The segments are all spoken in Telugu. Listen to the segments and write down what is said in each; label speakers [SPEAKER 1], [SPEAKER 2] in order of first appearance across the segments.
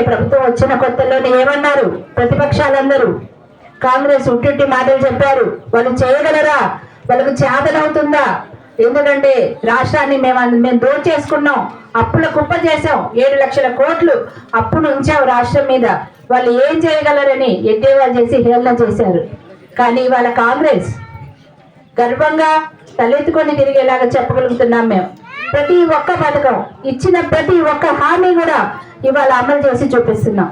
[SPEAKER 1] ఈ ప్రభుత్వం వచ్చిన కొత్తలోనే ఏమన్నారు? ప్రతిపక్షాలందరూ. కాంగ్రెస్ ఉట్టి మాటలు చెప్పారు. వాళ్ళు చేయగలరా? వాళ్ళకు చేతనవుతుందా ఎందుకంటే రాష్ట్రాన్ని మేము అంద- మేము దోచేసుకున్నాం అప్పుల కుప్ప చేసాం ఏడు లక్షల కోట్లు అప్పును ఉంచాం రాష్ట్రం మీద. వాళ్ళు ఏం చేయగలరని ఎద్దేవా చేసి హేళన చేశారు. కానీ ఇవాళ కాంగ్రెస్ గర్వంగా తలెత్తుకొని తిరిగేలాగా చెప్పగలుగుతున్నాం మేము. ప్రతి ఒక్క పథకం ఇచ్చిన ప్రతి ఒక్క హామీ కూడా ఇవాళ అమలు చేసి చూపిస్తున్నాం.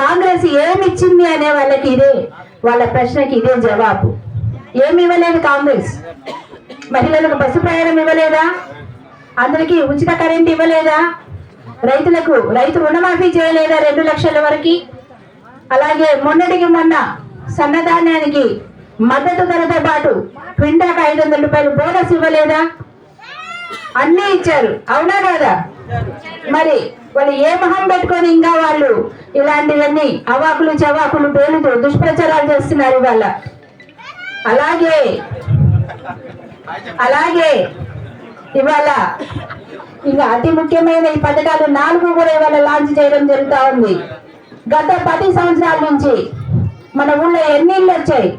[SPEAKER 1] కాంగ్రెస్ ఏమి ఇచ్చింది అనే వాళ్ళకి ఇదే వాళ్ళ ప్రశ్నకి ఇదే జవాబు. ఏమి ఇవ్వలేదు కాంగ్రెస్. మహిళలకు బస్సు ప్రయాణం ఇవ్వలేదా? అందరికీ ఉచిత కరెంట్ ఇవ్వలేదా? రైతులకు రైతు రుణమాఫీ చేయలేదా రెండు లక్షల వరకు? అలాగే మొన్నటికి మొన్న సన్నధాన్యానికి మద్దతు ధరతో పాటు క్వింటాకు ఐదు వందల రూపాయలు బోనస్ ఇవ్వలేదా? అన్నీ ఇచ్చారు. అవునా కాదా? మరి వాళ్ళు ఏ మొహం పెట్టుకొని ఇంకా వాళ్ళు ఇలాంటివన్నీ అవాకులు చవాకులు పేలుతూ దుష్ప్రచారాలు చేస్తున్నారు ఇవాళ. అలాగే అలాగే ఇవాళ ఇంకా అతి ముఖ్యమైన ఈ పథకాలు నాలుగు కూడా ఇవాళ లాంచ్ చేయడం జరుగుతూ ఉంది. గత పది సంవత్సరాల నుంచి మన ఊళ్ళో ఎన్ని ఇళ్ళు వచ్చాయి?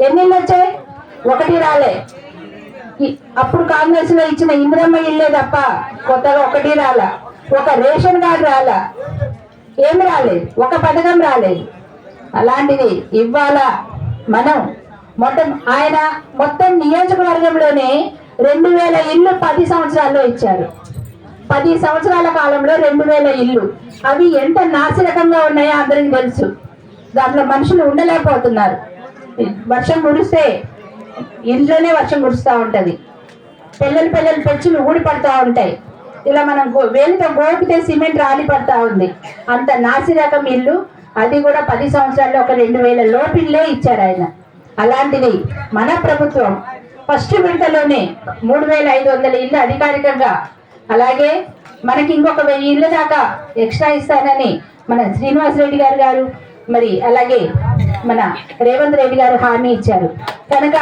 [SPEAKER 1] ఎన్ని ఇళ్ళు వచ్చాయి? ఒకటి రాలే. అప్పుడు కాంగ్రెస్లో ఇచ్చిన ఇందిరమ్మ ఇల్లే తప్ప కొత్తగా ఒకటి రాలా. ఒక రేషన్ కార్డు రాలా. ఏమి రాలేదు ఒక పథకం రాలేదు అలాంటిది ఇవాళ మనం. మొత్తం ఆయన మొత్తం నియోజకవర్గంలోనే రెండు వేల ఇల్లు పది సంవత్సరాల్లో ఇచ్చారు. పది సంవత్సరాల కాలంలో రెండు వేల ఇల్లు. అవి ఎంత నాసిరకంగా ఉన్నాయో అందరికి తెలుసు. దాంట్లో మనుషులు ఉండలేకపోతున్నారు. వర్షం కురిస్తే ఇంట్లోనే వర్షం కురుస్తూ ఉంటుంది. పిల్లలు పిల్లలు పెచ్చులు ఊడి ఉంటాయి. ఇలా మనం గో- వేలితో గోకితే సిమెంట్ రాలి పడతా ఉంది. అంత నాసిరకం ఇల్లు అది కూడా పది సంవత్సరాల్లో ఒక రెండు వేల లోపిల్లే ఇచ్చారు ఆయన. అలాంటిది మన ప్రభుత్వం ఫస్ట్ విడతలోనే మూడు వేల ఐదు వందల ఇల్లు అధికారికంగా అలాగే మనకి ఇంకొక వెయ్యి ఇల్లు దాకా ఎక్స్ట్రా ఇస్తానని మన శ్రీనివాస్ రెడ్డి గారు గారు మరి అలాగే మన రేవంత్ రెడ్డి గారు హామీ ఇచ్చారు. కనుక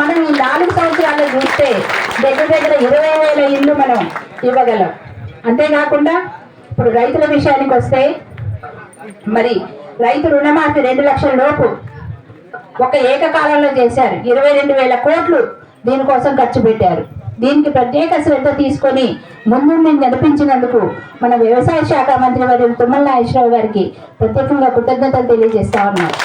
[SPEAKER 1] మనం ఈ నాలుగు సంవత్సరాల్లో చూస్తే దగ్గర దగ్గర ఇరవై వేల ఇల్లు మనం ఇవ్వగలం. అంతేకాకుండా ఇప్పుడు రైతుల విషయానికి వస్తే మరి రైతు రుణమాఫీ రెండు లక్షల లోపు ఒక ఏకకాలంలో చేశారు. ఇరవై రెండు వేల కోట్లు దీనికోసం ఖర్చు పెట్టారు. దీనికి ప్రత్యేక శ్రద్ధ తీసుకొని ముందుండి నడిపించినందుకు మన వ్యవసాయ శాఖ మంత్రి వర్యులు తుమ్మల నాగేశ్వరరావు గారికి ప్రత్యేకంగా కృతజ్ఞతలు తెలియజేస్తా ఉన్నారు